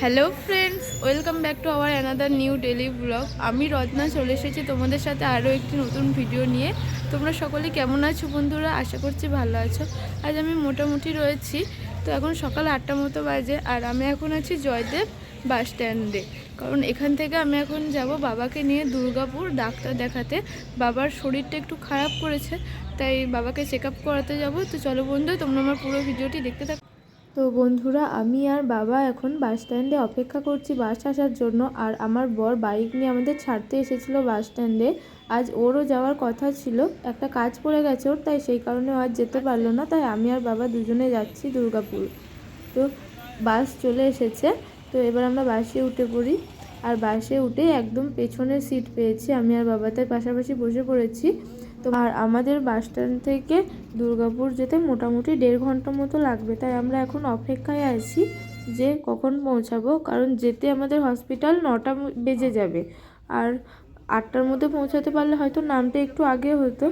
Hello friends welcome back to our another new daily blog আমি রত্না চলে এসেছি তোমাদের সাথে আরও একটি নতুন ভিডিও নিয়ে। তোমরা সকলে কেমন আছো বন্ধুরা? আশা করছি ভালো আছো। আজ আমি মোটামুটি রয়েছি। তো এখন সকাল আটটা মতো বাজে আর আমি এখন আছি জয়দেব বাস স্ট্যান্ডে। কারণ এখান থেকে আমি এখন যাব বাবাকে নিয়ে দুর্গাপুর ডাক্তার দেখাতে। বাবার শরীরটা একটু খারাপ করেছে, তাই বাবাকে চেক আপ করাতে যাব। তো চলো বন্ধু, তোমরা আমার পুরো ভিডিওটি দেখতে থাকো। তো বন্ধুরা, আমি আর বাবা এখন বাস স্ট্যান্ডে অপেক্ষা করছি বাস আসার জন্য। আর আমার বর বাইক নিয়ে আমাদের ছাড়তে এসেছিল বাস স্ট্যান্ডে। আজ ওরও যাওয়ার কথা ছিল। একটা কাজ পড়ে গেছে ওর, তাই সেই কারণে আজ যেতে পারল না। তাই আমি আর বাবা দুজনে যাচ্ছি দুর্গাপুর। তো বাস চলে এসেছে। তো এবার আমরা বাসে উঠে পড়ি। আর বাসে উঠে একদম পেছনের সিট পেয়েছি। আমি আর বাবা তাই পাশাপাশি বসে পড়েছি। তো আর আমাদের বাস স্ট্যান্ড থেকে দুর্গাপুর যেতে মোটামুটি দেড় ঘণ্টা মতো লাগবে। তাই আমরা এখন অপেক্ষায় আছি যে কখন পৌঁছাবো। কারণ যেতে আমাদের হসপিটাল নটা বেজে যাবে। আর আটটার মধ্যে পৌঁছাতে পারলে হয়তো নামটা একটু আগে হতো,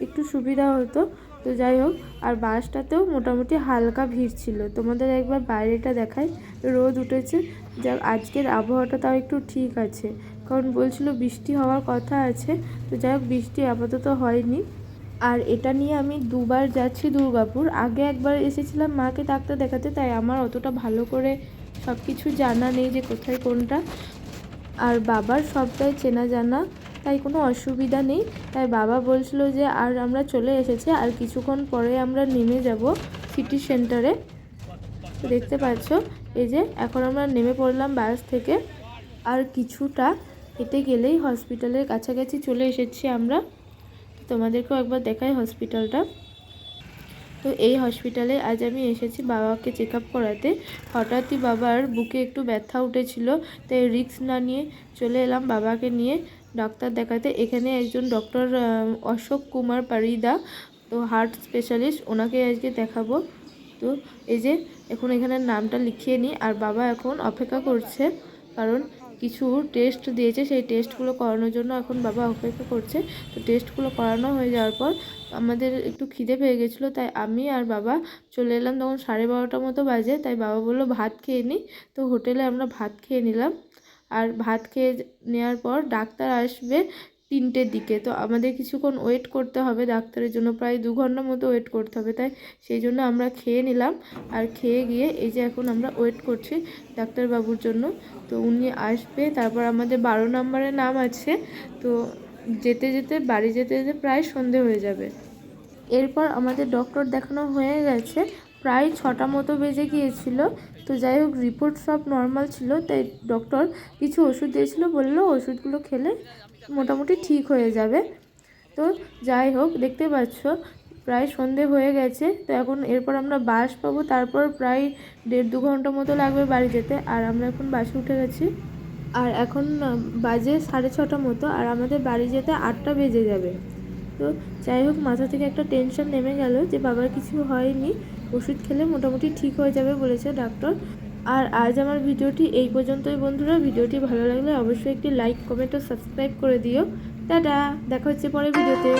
একটু সুবিধা হতো। তো যাই হোক, আর বাসটাতেও মোটামুটি হালকা ভিড় ছিল। তোমাদের একবার বাইরেটা দেখাই। রোদ উঠেছে। যা আজকের আবহাওয়াটা তাও একটু ঠিক আছে। কারণ বলছিল বৃষ্টি হওয়ার কথা আছে, তো যাই হোক বৃষ্টি আপাতত হয়নি। আর এটা নিয়ে আমি দুবার যাচ্ছি দুর্গাপুর। আগে একবার এসেছিলাম মাকে ডাক্তার দেখাতে, তাই আমার অতটা ভালো করে সব কিছু জানা নেই যে কোথায় কোনটা। আর বাবার সবটাই চেনা জানা, তাই কোনো অসুবিধা নেই। তাই বাবা বলছিল যে আর আমরা চলে এসেছি, আর কিছুক্ষণ পরে আমরা নেমে যাব সিটি সেন্টারে। দেখতে পাচ্ছ, এই যে এখন আমরা নেমে পড়লাম বাস থেকে। আর কিছুটা হেঁটে গেলেই হসপিটালের কাছাকাছি চলে এসেছি আমরা। তোমাদেরকেও একবার দেখাই হসপিটালটা। তো এই হসপিটালে আজ আমি এসেছি বাবাকে চেক আপ করাতে। হঠাৎই বাবার বুকে একটু ব্যথা উঠেছিল, তাই রিক্স না নিয়ে চলে এলাম বাবাকে নিয়ে ডাক্তার দেখাতে। এখানে একজন ডক্টর অশোক কুমার পারিদা, তো হার্ট স্পেশালিস্ট, ওনাকে আজকে দেখাবো। তো এই যে, এখন এখানে নামটা লিখিয়ে নিই, আর বাবা এখন অপেক্ষা করছে, কারণ কিছু টেস্ট দিয়েছে, সেই টেস্টগুলো করানোর জন্য এখন বাবা অপেক্ষা করছে। তো টেস্টগুলো করানো হয়ে যাওয়ার পর আমাদের একটু খিদে পেয়ে গেছিল, তাই আমি আর বাবা চলে এলাম তখন সাড়ে বারোটার মতো বাজে, তাই বাবা বলল, ভাত খেয়ে নিই তো হোটেলে আমরা ভাত খেয়ে নিলাম। আর ভাত খেয়ে নেওয়ার পর ডাক্তার আসবে তিনটের দিকে। তো আমাদের কিছুক্ষণ ওয়েট করতে হবে ডাক্তারের জন্য। প্রায় দু ঘণ্টা মতো ওয়েট করতে হবে, তাই সেই জন্য আমরা খেয়ে নিলাম। আর খেয়ে গিয়ে এই যে এখন আমরা ওয়েট করছি ডাক্তারবাবুর জন্য। তো উনি আসবে, তারপর আমাদের বারো নম্বরে নাম আছে। তো যেতে যেতে, বাড়ি যেতে যেতে প্রায় সন্ধে হয়ে যাবে। এরপর আমাদের ডক্টর দেখানো হয়ে গেছে। প্রায় ছটা মতো বেজে গিয়েছিল। তো যাই হোক রিপোর্ট সব নর্মাল ছিল, তাই ডক্টর কিছু ওষুধ দিয়েছিল, বলল ওষুধগুলো খেলে মোটামুটি ঠিক হয়ে যাবে। তো যাই হোক, দেখতে পাচ্ছ, প্রায় সন্ধে হয়ে গেছে। তো এখন এরপর আমরা বাস পাবো। তারপর প্রায় দেড় দু ঘণ্টা মতো লাগবে বাড়ি যেতে। আর আমরা এখন বাসে উঠে গেছি। আর এখন বাজে সাড়ে ছটা মতো। আর আমাদের বাড়ি যেতে আটটা বেজে যাবে। তো যাই হোক, মাথা থেকে একটা টেনশন নেমে গেল যে বাবার কিছু হয়নি। ওষুধ খেলে মোটামুটি ঠিক হয়ে যাবে বলেছে ডাক্তার। আর আজ আমার ভিডিওটি এই পর্যন্তই বন্ধুরা। ভিডিওটি ভালো লাগলে অবশ্যই একটি লাইক, কমেন্ট ও সাবস্ক্রাইব করে দিও। টাটা, দেখা হচ্ছে পরের ভিডিওতে।